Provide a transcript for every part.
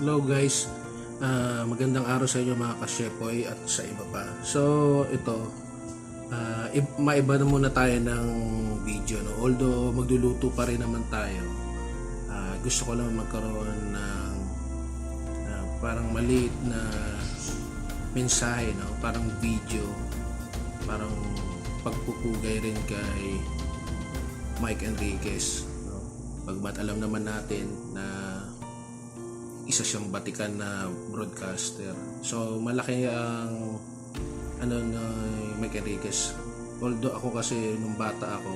Hello guys, Ah, magandang araw sa inyo mga kasyepoy at sa iba pa. So ito, i- maiba na muna tayo ng video. No? Although magluluto pa rin naman tayo, ah, gusto ko lang magkaroon ng ah, parang maliit na mensahe, no? parang video, parang pagpupugay rin kay Mike Enriquez. No? Pagmat alam naman natin na isa siyang batikan na broadcaster. So malaki ang ano na Mike Enriquez. Although ako kasi nung bata ako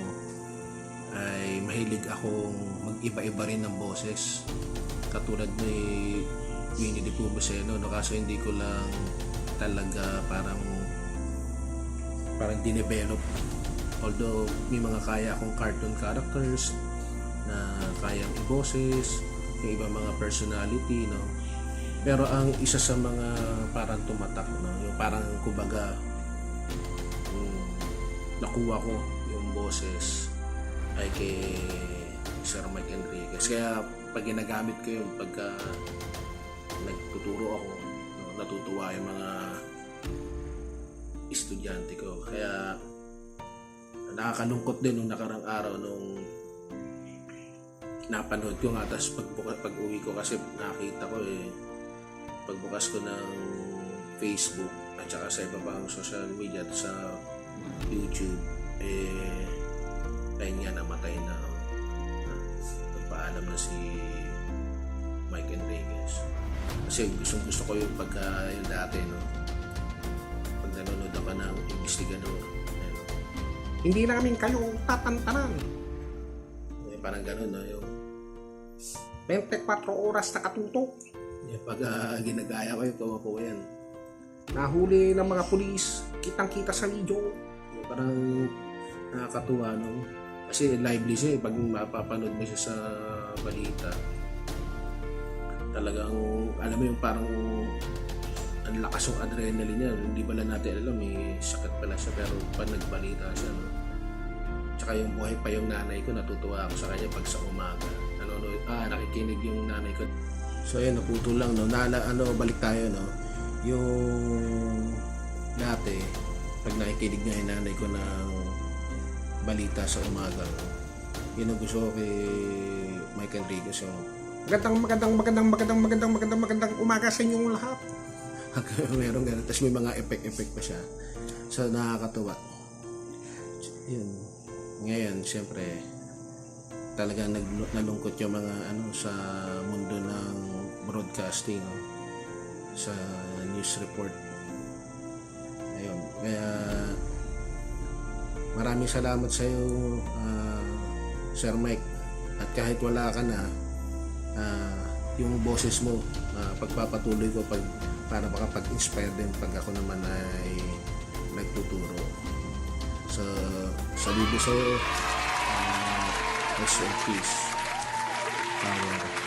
ay mahilig akong mag-iba-iba rin ng boses. Katulad ni Winnie Pooh Boseno, no? kaso hindi ko lang talaga parang parang dinevelop. Although may mga kaya akong cartoon characters na kayang i-boses, yung iba mga personality, no? Pero ang isa sa mga parang tumatak, no? Yung parang kumbaga yung nakuha ko yung boses ay kay Sir Mike Enriquez. Kaya pag ginagamit ko yun, pagka nagtuturo ako, no, natutuwa yung mga estudyante ko. Kaya nakakalungkot din nung nakarang araw nung napanood ko nga tapos pagbukas pag uwi ko kasi nakita ko eh pagbukas ko ng Facebook at saka sa iba pang social media at sa YouTube eh ayun nga namatay na. Nagpaalam na si Mike Enriquez kasi gusto gusto ko yung pagka yung dati no? Pag nanonood ako ng investigador. Ayun. Hindi namin kayo tatantanan. Eh, parang ganun no? Yung 24 oras na katutok. yung pag ah, ginagaya ko yung tuwa ko yan Nahuli ng mga pulis. Kitang-kita sa video. Parang nakakatuwa no kasi lively siya eh pag mapapanood mo siya sa balita talagang alam mo yung parang ang lakas yung adrenaline niya hindi pala natin alam may sakit pala siya pero pag nagbalita siya no tsaka yung buhay pa yung nanay ko natutuwa ako sa kanya pag sa umaga ah nakikinig yung nanay ko. So ayun naputol lang no? Nala, ano balik tayo no? Yung dati pag nakikinig nga yung nanay ko ng balita sa umaga yun ang gusto ko kay Mike Enriquez so Magandang, magandang, magandang, magandang, magandang, magandang, magandang umaga sa inyong lahat. meron ganun tapos may mga effect-effect pa siya. So nakakatuwa. Yun. Ngayon syempre talagang nag, nalungkot yung mga ano sa mundo ng broadcasting no? sa news report. Ayun. Kaya maraming salamat sa iyo Sir Mike. At kahit wala ka na ah, yung boses mo ah, pagpapatuloy ko pag para makapag-inspire din pag ako naman ay nagtuturo. So saludo sa iyo. uh, Rest in peace. Father.